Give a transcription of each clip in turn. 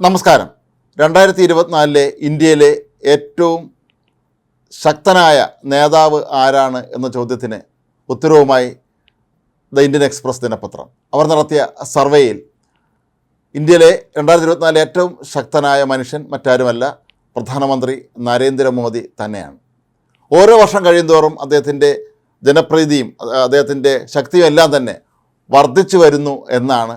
നമസ്കാരം. രണ്ടായിരത്തി ഇരുപത്തിനാലിലെ ഇന്ത്യയിലെ ഏറ്റവും ശക്തനായ നേതാവ് ആരാണ് എന്ന ചോദ്യത്തിന് ഉത്തരവുമായി ദ ഇന്ത്യൻ എക്സ്പ്രസ് ദിനപത്രം. അവർ നടത്തിയ സർവേയിൽ ഇന്ത്യയിലെ രണ്ടായിരത്തി ഇരുപത്തിനാലിലെ ഏറ്റവും ശക്തനായ മനുഷ്യൻ മറ്റാരുമല്ല പ്രധാനമന്ത്രി നരേന്ദ്രമോദി തന്നെയാണ്. ഓരോ വർഷം കഴിയുന്തോറും അദ്ദേഹത്തിന്റെ ജനപ്രീതിയും അദ്ദേഹത്തിന്റെ ശക്തിയും എല്ലാം തന്നെ വർദ്ധിച്ചു വരുന്നു എന്നാണ്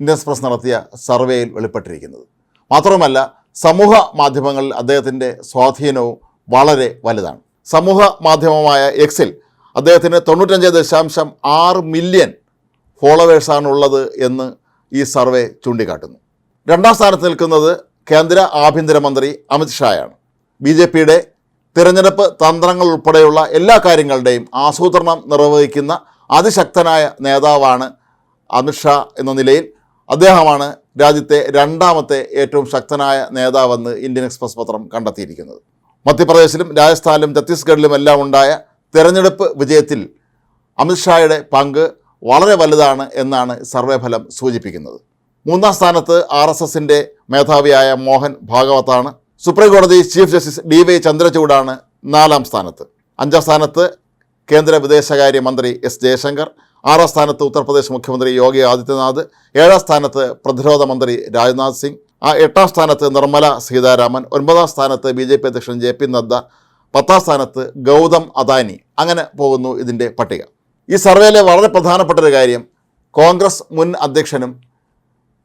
ഇന്ത്യൻ എക്സ്പ്രസ് നടത്തിയ സർവേയിൽ വെളിപ്പെട്ടിരിക്കുന്നത്. മാത്രമല്ല സമൂഹ മാധ്യമങ്ങളിൽ അദ്ദേഹത്തിന്റെ സ്വാധീനവും വളരെ വലുതാണ്. സമൂഹ മാധ്യമമായ എക്സിൽ അദ്ദേഹത്തിന് തൊണ്ണൂറ്റഞ്ച് ദശാംശം ആറ് മില്യൺ ഫോളോവേഴ്സാണ് ഉള്ളത് എന്ന് ഈ സർവേ ചൂണ്ടിക്കാട്ടുന്നു. രണ്ടാം സ്ഥാനത്ത് നിൽക്കുന്നത് കേന്ദ്ര ആഭ്യന്തരമന്ത്രി അമിത് ഷായാണ്. ബി ജെ പിയുടെ തിരഞ്ഞെടുപ്പ് തന്ത്രങ്ങൾ ഉൾപ്പെടെയുള്ള എല്ലാ കാര്യങ്ങളുടെയും ആസൂത്രണം നിർവഹിക്കുന്ന അതിശക്തനായ നേതാവാണ് അമിത് ഷാ എന്ന നിലയിൽ അദ്ദേഹമാണ് രാജ്യത്തെ രണ്ടാമത്തെ ഏറ്റവും ശക്തനായ നേതാവെന്ന് ഇന്ത്യൻ എക്സ്പ്രസ് പത്രം കണ്ടെത്തിയിരിക്കുന്നത്. മധ്യപ്രദേശിലും രാജസ്ഥാനിലും ഛത്തീസ്ഗഡിലും എല്ലാം ഉണ്ടായ തെരഞ്ഞെടുപ്പ് വിജയത്തിൽ അമിത്ഷായുടെ പങ്ക് വളരെ വലുതാണ് എന്നാണ് സർവേ ഫലം സൂചിപ്പിക്കുന്നത്. മൂന്നാം സ്ഥാനത്ത് ആർ എസ് എസിന്റെ മേധാവിയായ മോഹൻ ഭാഗവതാണ് സുപ്രീം കോടതി ചീഫ് ജസ്റ്റിസ് ഡി വൈ ചന്ദ്രചൂഡാണ് നാലാം സ്ഥാനത്ത്. അഞ്ചാം സ്ഥാനത്ത് കേന്ദ്ര വിദേശകാര്യ മന്ത്രി എസ് ജയശങ്കർ ആറാം സ്ഥാനത്ത് ഉത്തർപ്രദേശ് മുഖ്യമന്ത്രി യോഗി ആദിത്യനാഥ് ഏഴാം സ്ഥാനത്ത് പ്രതിരോധ മന്ത്രി രാജ്നാഥ് സിംഗ് ആ എട്ടാം സ്ഥാനത്ത് നിർമ്മല സീതാരാമൻ ഒൻപതാം സ്ഥാനത്ത് ബി ജെ പി അധ്യക്ഷൻ ജെ പി നദ്ദ പത്താം സ്ഥാനത്ത് ഗൗതം അദാനി. അങ്ങനെ പോകുന്നു ഇതിന്റെ പട്ടിക. ഈ സർവേയിലെ വളരെ പ്രധാനപ്പെട്ട ഒരു കാര്യം കോൺഗ്രസ് മുൻ അധ്യക്ഷനും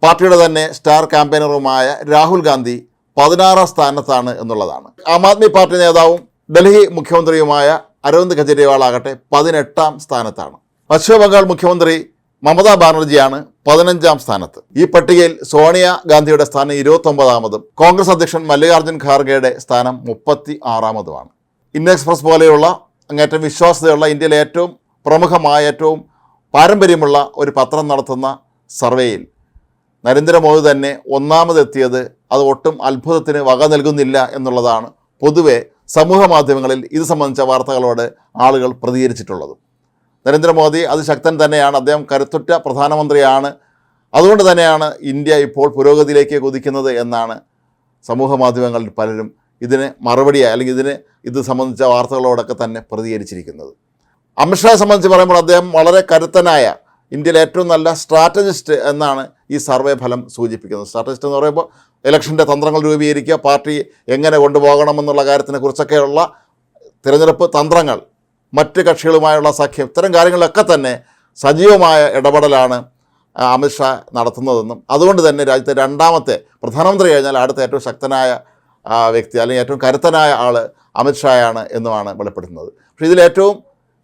പാർട്ടിയുടെ തന്നെ സ്റ്റാർ ക്യാമ്പയിനറുമായ രാഹുൽ ഗാന്ധി പതിനാറാം സ്ഥാനത്താണ് എന്നുള്ളതാണ്. ആം ആദ്മി പാർട്ടി നേതാവും ഡൽഹി മുഖ്യമന്ത്രിയുമായ അരവിന്ദ് കെജ്രിവാൾ ആകട്ടെ പതിനെട്ടാം സ്ഥാനത്താണ്. പശ്ചിമ ബംഗാൾ മുഖ്യമന്ത്രി മമതാ ബാനർജിയാണ് പതിനഞ്ചാം സ്ഥാനത്ത്. ഈ പട്ടികയിൽ സോണിയ ഗാന്ധിയുടെ സ്ഥാനം ഇരുപത്തൊമ്പതാമതും കോൺഗ്രസ് അധ്യക്ഷൻ മല്ലികാർജുൻ ഖാർഗെയുടെ സ്ഥാനം മുപ്പത്തി ആറാമതുമാണ് ഇന്ത്യ എക്സ്പ്രസ് പോലെയുള്ള അങ്ങേറ്റം വിശ്വാസ്യതയുള്ള ഇന്ത്യയിലെ ഏറ്റവും പ്രമുഖമായ ഏറ്റവും പാരമ്പര്യമുള്ള ഒരു പത്രം നടത്തുന്ന സർവേയിൽ നരേന്ദ്രമോദി തന്നെ ഒന്നാമതെത്തിയത് അത് ഒട്ടും അത്ഭുതത്തിന് വക നൽകുന്നില്ല എന്നുള്ളതാണ് പൊതുവെ സമൂഹ മാധ്യമങ്ങളിൽ ഇത് സംബന്ധിച്ച വാർത്തകളോട് ആളുകൾ പ്രതികരിച്ചിട്ടുള്ളത്. നരേന്ദ്രമോദി അതിശക്തൻ തന്നെയാണ്. അദ്ദേഹം കരുത്തുറ്റ പ്രധാനമന്ത്രിയാണ്. അതുകൊണ്ട് തന്നെയാണ് ഇന്ത്യ ഇപ്പോൾ പുരോഗതിയിലേക്ക് കുതിക്കുന്നത് എന്നാണ് സമൂഹ മാധ്യമങ്ങളിൽ പലരും ഇതിന് മറുപടിയായി അല്ലെങ്കിൽ ഇതിന് ഇത് സംബന്ധിച്ച വാർത്തകളോടൊക്കെ തന്നെ പ്രതികരിച്ചിരിക്കുന്നത്. അമിത്ഷായെ സംബന്ധിച്ച് പറയുമ്പോൾ അദ്ദേഹം വളരെ കരുത്തനായ ഇന്ത്യയിലെ ഏറ്റവും നല്ല സ്ട്രാറ്റജിസ്റ്റ് എന്നാണ് ഈ സർവേ ഫലം സൂചിപ്പിക്കുന്നത്. സ്ട്രാറ്റജിസ്റ്റ് എന്ന് പറയുമ്പോൾ ഇലക്ഷന്റെ തന്ത്രങ്ങൾ രൂപീകരിക്കുക പാർട്ടി എങ്ങനെ കൊണ്ടുപോകണമെന്നുള്ള കാര്യത്തിനെക്കുറിച്ചൊക്കെയുള്ള തിരഞ്ഞെടുപ്പ് തന്ത്രങ്ങൾ മറ്റ് കക്ഷികളുമായുള്ള സഖ്യം ഇത്തരം കാര്യങ്ങളിലൊക്കെ തന്നെ സജീവമായ ഇടപെടലാണ് അമിത്ഷാ നടത്തുന്നതെന്നും അതുകൊണ്ട് തന്നെ രാജ്യത്തെ രണ്ടാമത്തെ പ്രധാനമന്ത്രി കഴിഞ്ഞാൽ അടുത്ത ഏറ്റവും ശക്തനായ വ്യക്തി അല്ലെങ്കിൽ ഏറ്റവും കരുത്തനായ ആൾ അമിത്ഷായാണ് എന്നുമാണ് വെളിപ്പെടുത്തുന്നത്. പക്ഷേ ഇതിലേറ്റവും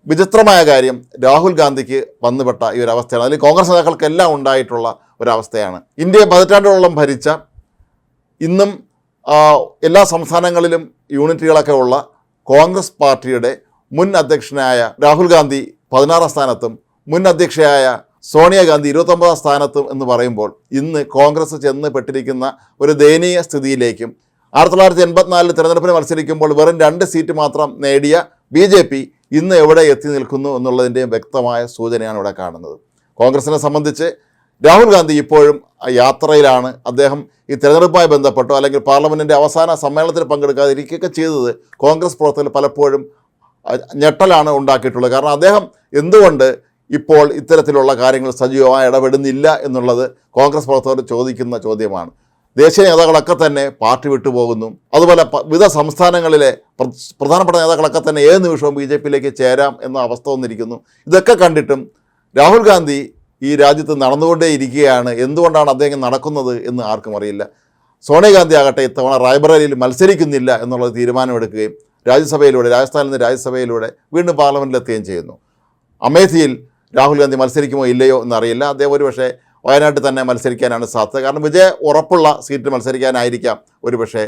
വിചിത്രമായ കാര്യം രാഹുൽ ഗാന്ധിക്ക് വന്നുപെട്ട ഈ ഒരു അവസ്ഥയാണ്. അതിൽ കോൺഗ്രസ് നേതാക്കൾക്കെല്ലാം ഉണ്ടായിട്ടുള്ള ഒരവസ്ഥയാണ് ഇന്ത്യയെ പതിറ്റാണ്ടോളം ഭരിച്ച ഇന്നും എല്ലാ സംസ്ഥാനങ്ങളിലും യൂണിറ്റുകളൊക്കെ ഉള്ള കോൺഗ്രസ് പാർട്ടിയുടെ മുൻ അധ്യക്ഷനായ രാഹുൽ ഗാന്ധി പതിനാറാം സ്ഥാനത്തും മുൻ അധ്യക്ഷയായ സോണിയാഗാന്ധി ഇരുപത്തൊമ്പതാം സ്ഥാനത്തും എന്ന് പറയുമ്പോൾ ഇന്ന് കോൺഗ്രസ് ചെന്ന് പെട്ടിരിക്കുന്ന ഒരു ദയനീയ സ്ഥിതിയിലേക്കും ആയിരത്തി തൊള്ളായിരത്തി എൺപത്തിനാലിൽ തിരഞ്ഞെടുപ്പിന് മത്സരിക്കുമ്പോൾ വെറും രണ്ട് സീറ്റ് മാത്രം നേടിയ ബി ജെ പി ഇന്ന് എവിടെ എത്തി നിൽക്കുന്നു എന്നുള്ളതിന്റെയും വ്യക്തമായ സൂചനയാണ് ഇവിടെ കാണുന്നത്. കോൺഗ്രസിനെ സംബന്ധിച്ച് രാഹുൽ ഗാന്ധി ഇപ്പോഴും യാത്രയിലാണ്. അദ്ദേഹം ഈ തിരഞ്ഞെടുപ്പുമായി ബന്ധപ്പെട്ടോ അല്ലെങ്കിൽ പാർലമെന്റിന്റെ അവസാന സമ്മേളനത്തിൽ പങ്കെടുക്കാതിരിക്കുകയൊക്കെ ചെയ്തത് കോൺഗ്രസ് പ്രവർത്തകർ പലപ്പോഴും ഞെട്ടലാണ് ഉണ്ടാക്കിയിട്ടുള്ളത്. കാരണം അദ്ദേഹം എന്തുകൊണ്ട് ഇപ്പോൾ ഇത്തരത്തിലുള്ള കാര്യങ്ങൾ സജീവമായി ഇടപെടുന്നില്ല എന്നുള്ളത് കോൺഗ്രസ് പ്രവർത്തകർ ചോദിക്കുന്ന ചോദ്യമാണ്. ദേശീയ നേതാക്കളൊക്കെ തന്നെ പാർട്ടി വിട്ടുപോകുന്നു അതുപോലെ വിവിധ സംസ്ഥാനങ്ങളിലെ പ്രധാനപ്പെട്ട നേതാക്കളൊക്കെ തന്നെ ഏത് നിമിഷവും ബി ജെ പിയിലേക്ക് ചേരാം എന്ന അവസ്ഥ വന്നിരിക്കുന്നു. ഇതൊക്കെ കണ്ടിട്ടും രാഹുൽ ഗാന്ധി ഈ രാജ്യത്ത് നടന്നുകൊണ്ടേ ഇരിക്കുകയാണ് എന്തുകൊണ്ടാണ് അദ്ദേഹം നടക്കുന്നത് എന്ന് ആർക്കും അറിയില്ല. സോണിയാഗാന്ധി ആകട്ടെ ഇത്തവണ റായ്ബറേലിയിൽ മത്സരിക്കുന്നില്ല എന്നുള്ള തീരുമാനമെടുക്കുകയും രാജ്യസഭയിലൂടെ രാജസ്ഥാനിൽ നിന്ന് രാജ്യസഭയിലൂടെ വീണ്ടും പാർലമെന്റിലെത്തുകയും ചെയ്യുന്നു. അമേഠിയിൽ രാഹുൽ ഗാന്ധി മത്സരിക്കുമോ ഇല്ലയോ എന്നറിയില്ല. അദ്ദേഹം ഒരുപക്ഷെ വയനാട്ടിൽ തന്നെ മത്സരിക്കാനാണ് സാധ്യത. കാരണം വിജയ ഉറപ്പുള്ള സീറ്റ് മത്സരിക്കാനായിരിക്കാം ഒരുപക്ഷെ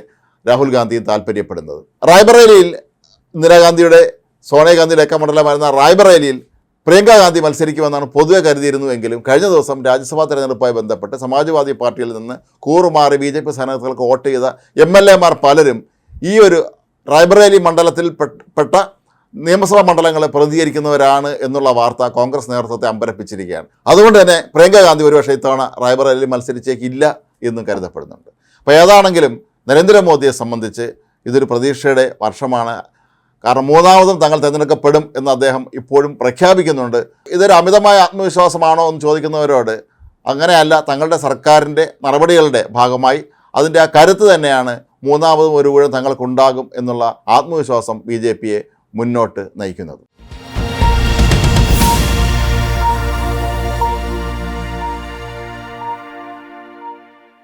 രാഹുൽ ഗാന്ധിയും താല്പര്യപ്പെടുന്നത്. റായ്ബറേലിയിൽ ഇന്ദിരാഗാന്ധിയുടെ സോണിയാഗാന്ധിയുടെ ഒക്കെ മണ്ഡലമായിരുന്ന റായ്ബറേലിയിൽ പ്രിയങ്ക ഗാന്ധി മത്സരിക്കുമെന്നാണ് പൊതുവെ കരുതിയിരുന്നുവെങ്കിലും കഴിഞ്ഞ ദിവസം രാജ്യസഭാ തെരഞ്ഞെടുപ്പുമായി ബന്ധപ്പെട്ട് സമാജ്വാദി പാർട്ടിയിൽ നിന്ന് കൂറുമാറി ബി ജെ പി സ്ഥാനാർത്ഥികൾക്ക് വോട്ട് ചെയ്ത എം എൽ എമാർ പലരും ഈ ഒരു റായ്ബറേലി മണ്ഡലത്തിൽ പെട്ട- നിയമസഭാ മണ്ഡലങ്ങളെ പ്രതിനിധീകരിക്കുന്നവരാണ് എന്നുള്ള വാർത്ത കോൺഗ്രസ് നേതൃത്വത്തെ അമ്പരപ്പിച്ചിരിക്കുകയാണ്. അതുകൊണ്ട് തന്നെ പ്രിയങ്ക ഗാന്ധി ഒരുപക്ഷെ ഇത്തവണ റായ്ബറേലി മത്സരിച്ചേക്കില്ല എന്നും കരുതപ്പെടുന്നുണ്ട്. അപ്പോൾ ഏതാണെങ്കിലും നരേന്ദ്രമോദിയെ സംബന്ധിച്ച് ഇതൊരു പ്രതീക്ഷയുടെ വർഷമാണ്. കാരണം മൂന്നാമതും തങ്ങൾ തിരഞ്ഞെടുക്കപ്പെടും എന്ന് അദ്ദേഹം ഇപ്പോഴും പ്രഖ്യാപിക്കുന്നുണ്ട്. ഇതൊരു അമിതമായ ആത്മവിശ്വാസമാണോ എന്ന് ചോദിക്കുന്നവരോട് അങ്ങനെയല്ല തങ്ങളുടെ സർക്കാരിന്റെ നടപടികളുടെ ഭാഗമായി അതിന്റെ ആ കരുത്ത് തന്നെയാണ് മൂന്നാമതും ഒരു ഊഴം തങ്ങൾക്കുണ്ടാകും എന്നുള്ള ആത്മവിശ്വാസം ബി മുന്നോട്ട് നയിക്കുന്നത്.